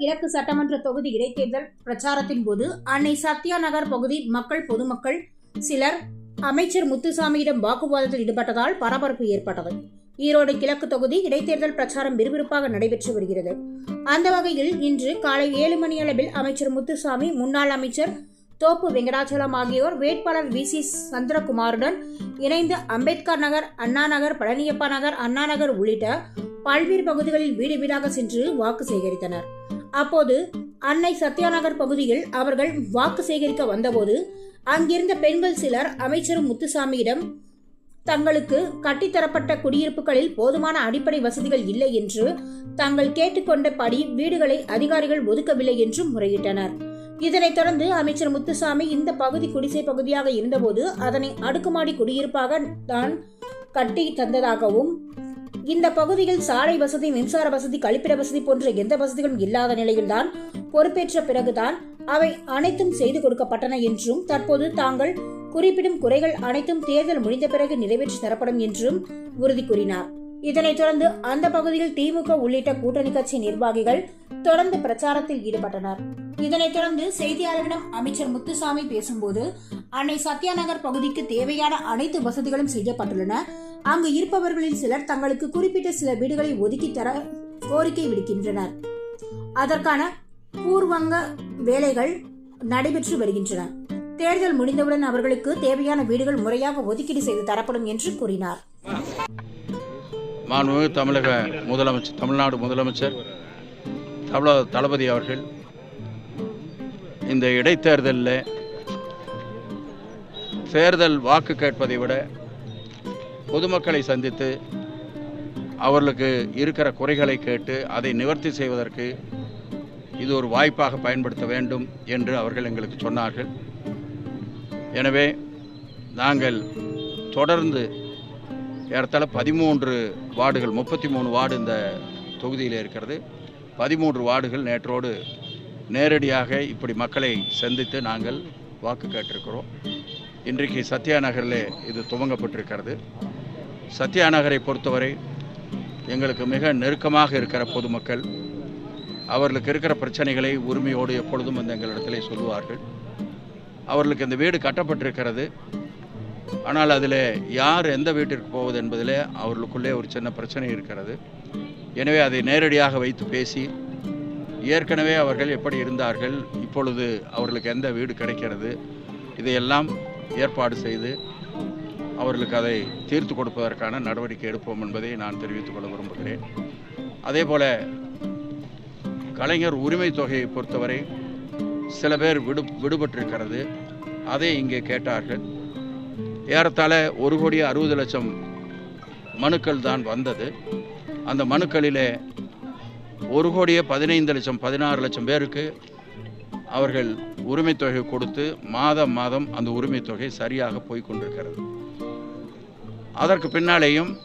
கிழக்கு சட்டமன்ற தொகுதி இடைத்தேர்தல் பிரச்சாரத்தின் போது அன்னை சத்யா நகர் பகுதி மக்கள் பொதுமக்கள் சிலர் அமைச்சர் முத்துசாமியிடம் வாக்குவாதத்தில் ஈடுபட்டதால் பரபரப்பு ஏற்பட்டது. ஈரோடு கிழக்கு தொகுதி இடைத்தேர்தல் பிரச்சாரம் விறுவிறுப்பாக நடைபெற்று வருகிறது. அந்த வகையில் இன்று காலை ஏழு மணி அளவில் அமைச்சர் முத்துசாமி முன்னாள் அமைச்சர் தோப்பு வெங்கடாச்சலம் ஆகியோர் வேட்பாளர் வி. சி. சந்திரகுமாருடன் இணைந்து அம்பேத்கர் நகர் அண்ணா நகர் பழனியப்பா நகர் அண்ணா நகர் உள்ளிட்ட பல்வேறு பகுதிகளில் வீடு வீடாக சென்று வாக்கு சேகரித்தனர். அப்போது அன்னை சத்யாநகர் பகுதியில் அவர்கள் வாக்கு சேகரிக்க வந்தபோது அங்கிருந்த பெண்கள் சிலர் அமைச்சர் முத்துசாமியிடம் தங்களுக்கு கட்டித்தரப்பட்ட குடியிருப்புகளில் போதுமான அடிப்படை வசதிகள் இல்லை என்று தாங்கள் கேட்டுக்கொண்டபடி வீடுகளை அதிகாரிகள் ஒதுக்கவில்லை என்று முறையிட்டனர். இதனைத் தொடர்ந்து அமைச்சர் முத்துசாமி இந்த பகுதி குடிசை பகுதியாக இருந்தபோது அதனை அடுக்குமாடி குடியிருப்பாக தான் கட்டி தந்ததாகவும் இந்த பகுதியில் சாலை வசதி மின்சார வசதி கழிப்பிட வசதி போன்ற எந்த வசதிகளும் இல்லாத நிலையில்தான் பொறுப்பேற்ற பிறகுதான் அவை அனைத்தும் செய்து கொடுக்கப்பட்டன என்றும் தற்போது தாங்கள் குறிப்பிடும் குறைகள் அனைத்தும் தேர்தல் முடிந்த பிறகு நிறைவேற்றி தரப்படும் என்றும் உறுதி கூறினார். இதனைத் தொடர்ந்து அந்த பகுதியில் திமுக உள்ளிட்ட கூட்டணி கட்சி நிர்வாகிகள் தொடர்ந்து பிரச்சாரத்தில் ஈடுபட்டனர். இதனைத் தொடர்ந்து செய்தியாளர்களிடம் அமைச்சர் முத்துசாமி பேசும்போது அன்னை சத்யாநகர் பகுதிக்கு தேவையான அனைத்து வசதிகளும் செய்யப்பட்டுள்ளன. அங்கு இருப்பவர்களில் சிலர் தங்களுக்கு குறிப்பிட்ட சில வீடுகளை ஒதுக்கி தர கோரிக்கை விடுக்கின்றனர். அதற்கான பூர்வங்க வேலைகள் நடைபெற்று வருகின்றன. தேர்தல் முடிந்தவுடன் அவர்களுக்கு தேவையான வீடுகள் முறையாக ஒதுக்கீடு செய்து தரப்படும் என்று கூறினார். மாண்புமிகு தமிழக முதலமைச்சர் தமிழ்நாடு முதலமைச்சர் தவள தளபதி அவர்கள் இந்த இடைத்தேர்தலில் தேர்தல் வாக்கு கேட்பதை விட பொதுமக்களை சந்தித்து அவர்களுக்கு இருக்கிற குறைகளை கேட்டு அதை நிவர்த்தி செய்வதற்கு இது ஒரு வாய்ப்பாக பயன்படுத்த வேண்டும் என்று அவர்கள் எங்களுக்கு சொன்னார்கள். எனவே நாங்கள் தொடர்ந்து ஏறத்தாழ பதிமூன்று வார்டுகள் முப்பத்தி மூணு வார்டு இந்த தொகுதியில் இருக்கிறது. பதிமூன்று வார்டுகள் நேற்றோடு நேரடியாக இப்படி மக்களை சந்தித்து நாங்கள் வாக்கு கேட்டிருக்கிறோம். இன்றைக்கு சத்யா நகரில் இது துவங்கப்பட்டிருக்கிறது. சத்யா நகரை பொறுத்தவரை எங்களுக்கு மிக நெருக்கமாக இருக்கிற பொதுமக்கள் அவர்களுக்கு இருக்கிற பிரச்சனைகளை உரிமையோடு எப்பொழுதும் வந்து எங்களிடத்திலே சொல்லுவார்கள். அவர்களுக்கு இந்த வீடு கட்டப்பட்டிருக்கிறது. ஆனால் அதில் யார் எந்த வீட்டிற்கு போவது என்பதில் அவர்களுக்குள்ளே ஒரு சின்ன பிரச்சனை இருக்கிறது. எனவே அதை நேரடியாக வைத்து பேசி ஏற்கனவே அவர்கள் எப்படி இருந்தார்கள் இப்பொழுது அவர்களுக்கு எந்த வீடு கிடைக்கிறது இதையெல்லாம் ஏற்பாடு செய்து அவர்களுக்கு அதை தீர்த்து கொடுப்பதற்கான நடவடிக்கை எடுப்போம் என்பதை நான் தெரிவித்துக் கொள்ள விரும்புகிறேன். அதே போல் கலைஞர் உரிமை தொகையை பொறுத்தவரை சில பேர் விடு விடுபட்டிருக்கிறது. அதை இங்கே கேட்டார்கள். ஏறத்தாழ ஒரு கோடி அறுபது லட்சம் மனுக்கள் தான் வந்தது. அந்த மனுக்களிலே ஒரு கோடியே பதினைந்து லட்சம் பதினாறு லட்சம் பேருக்கு அவர்கள் உரிமைத்தொகை கொடுத்து மாதம் மாதம் அந்த உரிமைத்தொகை சரியாக போய்கொண்டிருக்கிறது அதற்கு பின்னாலேயும்